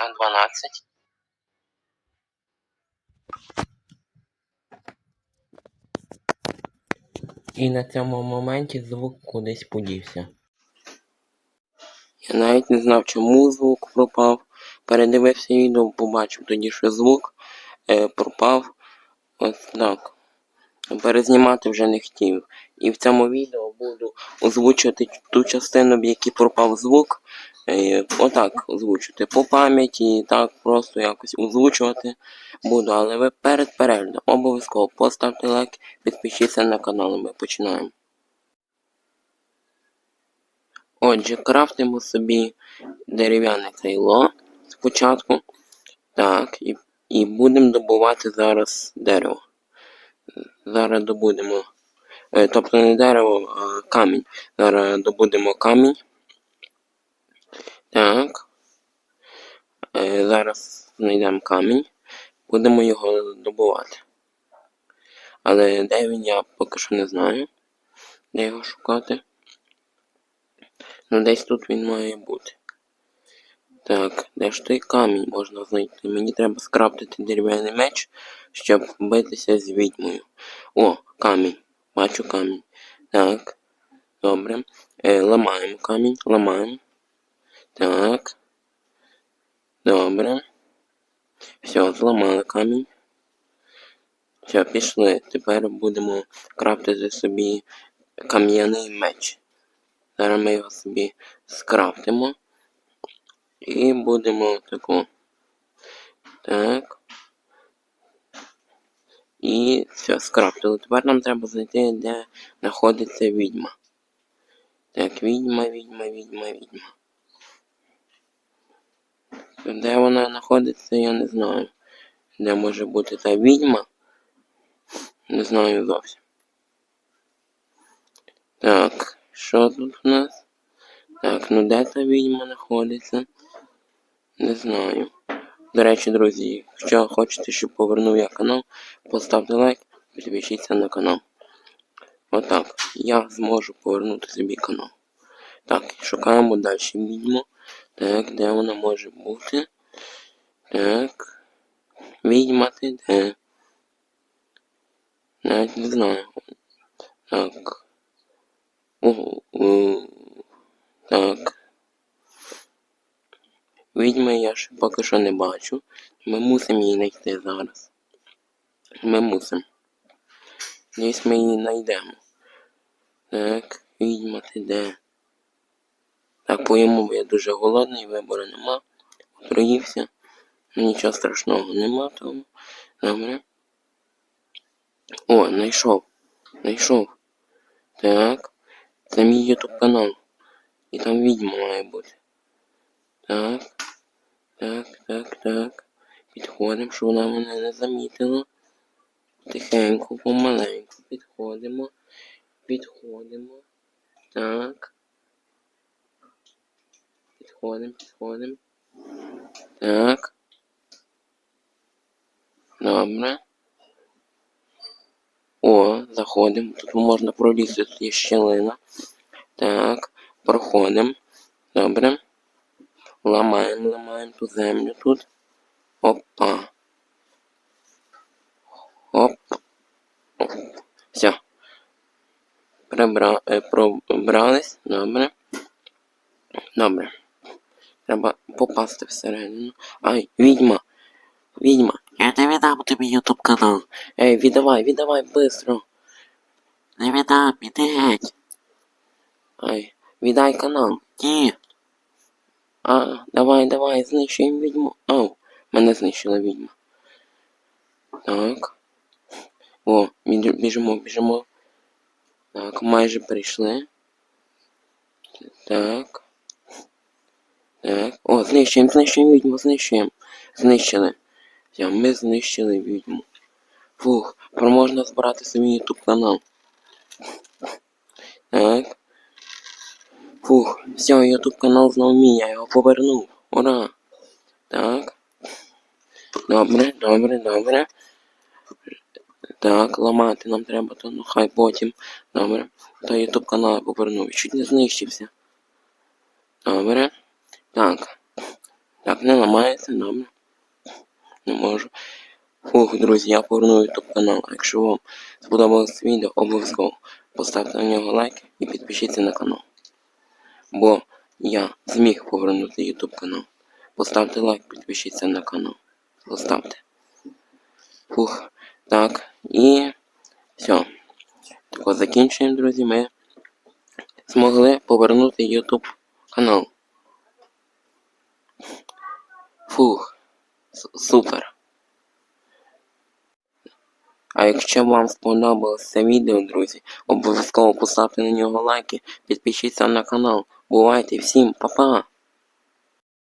Ага, 12. І на цьому моменті звук кудись подівся. Я навіть не знав, чому звук пропав. Передивився відео, побачив тоді, що звук е, пропав. Ось так. Перезнімати вже не хотів. І в цьому відео буду озвучувати ту частину, в якій пропав звук. Е, отак озвучувати по пам'яті, так просто якось озвучувати буду. Але ви перед переглядом обов'язково поставте лайк, підпишіться на канал, ми починаємо. Отже, крафтимо собі дерев'яне крило спочатку. Так, і, і будемо добувати зараз дерево. Зараз добудемо. е, Тобто не дерево, а камінь. Зараз добудемо камінь. Так. Е, Зараз знайдемо камінь. Будемо його добувати. Але де він я поки що не знаю. Де його шукати. Ну десь тут він має бути. Так, де ж той камінь можна знайти? Мені треба скрафтити дерев'яний меч, щоб битися з відьмою. О, камінь. Бачу камінь. Так. Добре. Е, ламаємо камінь. Ламаємо. Так. Добре. Все, зламали камінь. Все, пішли. Тепер будемо крафтити собі кам'яний меч. Зараз ми його собі скрафтимо. І будемо таку. Так. І все, скрафтили. Тепер нам треба знайти, де знаходиться відьма. Так, відьма, відьма, відьма, відьма. Де вона знаходиться, я не знаю. Де може бути та відьма? Не знаю зовсім. Так, що тут у нас? Так, ну де та відьма знаходиться? Не знаю. До речі, друзі, якщо хочете, щоб повернув я канал, поставте лайк, підпишіться на канал. Отак. Я зможу повернути собі канал. Так, шукаємо далі відьму. Так, де вона може бути? Так. Відьма ти де? Навіть не знаю. Так. У, у, так. Відьми я ще поки що не бачу. Ми мусимо її знайти зараз. Ми мусимо. Десь ми її знайдемо. Так, відьма ти де? Так, поїмо, бо я дуже голодний, вибору нема. Отруївся. Ну, Нічого страшного нема тому. Добре. О, знайшов. Знайшов. Так. Це мій ютуб канал. І там відьма має бути. Так. Так, так, так. Підходимо, щоб вона мене не замітила. Тихенько, помаленьку. Підходимо. Підходимо. Так. Підходимо, підходимо. Так. Добре. О, заходимо. Тут можна пролізти, тут є щелина. Так, проходимо. Добре. Ламаємо, ламаємо ту землю тут. Опа. Оп. Оп. Все. Прибра... е, Пробрались. Добре. Добре. Треба попасти всередину. Ай, відьма. Відьма. Я не віддам тобі ютуб канал. Ей, віддавай, віддавай, быстро. Не віддам, іди геть. Ай, віддай канал. Ні. А, давай, давай, знищуємо відьму. Ау, мене знищила відьма. Так. О, біж- біжимо, біжимо. Так, майже прийшли. Так. Так. О, знищуємо, знищуємо відьму, знищуємо. Знищили. Ми знищили відьму. Фух, про можна збирати собі ютуб канал. Так. Фух, все, ютуб канал знову мій, я його повернув. Ура! Так. Добре, добре, добре. Так, ламати нам треба, то ну хай потім. Добре. То ютуб канал я повернув. Чуть не знищився. Добре. Так. Так, не ламається, добре. Не можу. Фух, друзі, я поверну YouTube канал. Якщо вам сподобалось відео, обов'язково поставте на нього лайк і підпишіться на канал. Бо я зміг повернути YouTube канал. Поставте лайк, підпишіться на канал. Поставте. Фух. Так, і все. Тако закінчуємо, друзі. Ми змогли повернути YouTube канал. Фух. Супер. А якщо вам сподобалося відео, друзі, обов'язково поставте на нього лайки, підпишіться на канал. Бувайте всім, па-па!